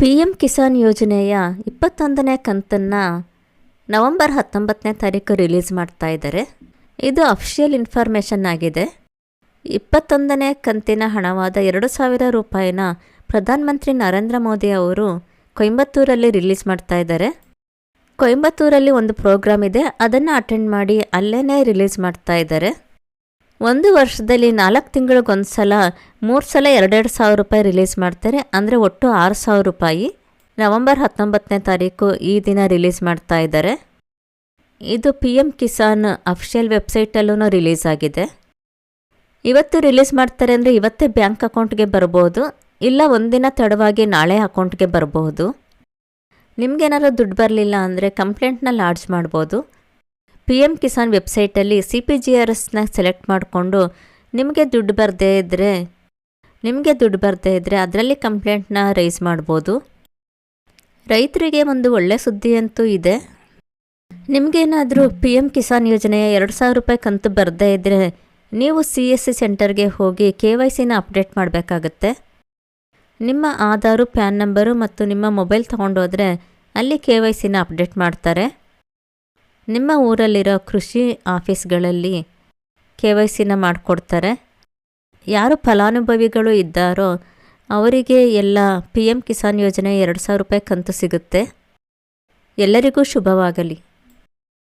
P M Kisan ಯೋಜನೆಯ ಇಪ್ಪತ್ತೊಂದನೇ ಕಂತನ್ನು ನವಂಬರ್ ಹತ್ತೊಂಬತ್ತನೇ ತಾರೀಕು ರಿಲೀಸ್ ಮಾಡ್ತಾ ಇದ್ದಾರೆ. ಇದು ಅಫಿಷಿಯಲ್ ಇನ್ಫಾರ್ಮೇಷನ್ ಆಗಿದೆ. ಇಪ್ಪತ್ತೊಂದನೇ ಕಂತಿನ ಹಣವಾದ ಎರಡು ಸಾವಿರ ರೂಪಾಯಿನ ಪ್ರಧಾನಮಂತ್ರಿ ನರೇಂದ್ರ ಮೋದಿ ಅವರು ಕೊಯಂಬತ್ತೂರಲ್ಲಿ ರಿಲೀಸ್ ಮಾಡ್ತಾ ಇದ್ದಾರೆ. ಕೊಯಂಬತ್ತೂರಲ್ಲಿ ಒಂದು ಪ್ರೋಗ್ರಾಮ್ ಇದೆ. ಅದನ್ನು ಅಟೆಂಡ್ ಮಾಡಿ ಅಲ್ಲೇ ರಿಲೀಸ್ ಮಾಡ್ತಾ ಇದ್ದಾರೆ. ಒಂದು ವರ್ಷದಲ್ಲಿ ನಾಲ್ಕು ತಿಂಗಳಿಗೊಂದು ಸಲ ಮೂರು ಸಲ ಎರಡೆರಡು ಸಾವಿರ ರೂಪಾಯಿ ರಿಲೀಸ್ ಮಾಡ್ತಾರೆ. ಅಂದರೆ ಒಟ್ಟು ಆರು ಸಾವಿರ ರೂಪಾಯಿ. ನವಂಬರ್ ಹತ್ತೊಂಬತ್ತನೇ ತಾರೀಕು ಈ ದಿನ ರಿಲೀಸ್ ಮಾಡ್ತಾ ಇದ್ದಾರೆ. ಇದು ಪಿ ಎಂ ಕಿಸಾನ್ ಅಫಿಷಿಯಲ್ ವೆಬ್ಸೈಟಲ್ಲೂ ರಿಲೀಸ್ ಆಗಿದೆ. ಇವತ್ತು ರಿಲೀಸ್ ಮಾಡ್ತಾರೆ ಅಂದರೆ ಇವತ್ತೇ ಬ್ಯಾಂಕ್ ಅಕೌಂಟ್ಗೆ ಬರ್ಬೋದು. ಇಲ್ಲ ಒಂದಿನ ತಡವಾಗಿ ನಾಳೆ ಅಕೌಂಟ್ಗೆ ಬರಬಹುದು ನಿಮ್ಗೇನಾದ್ರು ದುಡ್ಡು ಬರಲಿಲ್ಲ ಅಂದರೆ ಕಂಪ್ಲೇಂಟ್ನ ಲಾಡ್ಜ್ ಮಾಡ್ಬೋದು. ಪಿ ಎಂ ಕಿಸಾನ್ ವೆಬ್ಸೈಟಲ್ಲಿ ಸಿ ಪಿ ಜಿ ಆರ್ ಎಸ್ನ ಸೆಲೆಕ್ಟ್ ಮಾಡಿಕೊಂಡು ನಿಮಗೆ ದುಡ್ಡು ಬರದೇ ಇದ್ದರೆ ನಿಮಗೆ ದುಡ್ಡು ಬರದೇ ಇದ್ದರೆ ಅದರಲ್ಲಿ ಕಂಪ್ಲೇಂಟ್ನ ರೈಸ್ ಮಾಡ್ಬೋದು. ರೈತರಿಗೆ ಒಂದು ಒಳ್ಳೆ ಸುದ್ದಿ ಅಂತೂ ಇದೆ. ನಿಮಗೇನಾದರೂ ಪಿ ಎಂ ಕಿಸಾನ್ ಯೋಜನೆಯ ಎರಡು ಸಾವಿರ ರೂಪಾಯಿ ಕಂತು ಬರದೇ ಇದ್ದರೆ ನೀವು ಸಿ ಎಸ್ ಸಿ ಸೆಂಟರ್ಗೆ ಹೋಗಿ ಕೆ ವೈ ಸಿನ ಅಪ್ಡೇಟ್ ಮಾಡಬೇಕಾಗತ್ತೆ. ನಿಮ್ಮ ಆಧಾರು, ಪ್ಯಾನ್ ನಂಬರು ಮತ್ತು ನಿಮ್ಮ ಮೊಬೈಲ್ ತೊಗೊಂಡೋದ್ರೆ ಅಲ್ಲಿ ಕೆ ವೈ ಸಿನ ಅಪ್ಡೇಟ್ ಮಾಡ್ತಾರೆ. ನಿಮ್ಮ ಊರಲ್ಲಿರೋ ಕೃಷಿ ಆಫೀಸ್ಗಳಲ್ಲಿ ಕೆ ವೈ ಸಿನ ಮಾಡಿಕೊಡ್ತಾರೆ? ಯಾರು ಫಲಾನುಭವಿಗಳು ಇದ್ದಾರೋ ಅವರಿಗೆ ಎಲ್ಲ ಪಿ ಎಂ ಕಿಸಾನ್ ಯೋಜನೆ ಎರಡು ಸಾವಿರ ರೂಪಾಯಿ ಕಂತು ಸಿಗುತ್ತೆ. ಎಲ್ಲರಿಗೂ ಶುಭವಾಗಲಿ.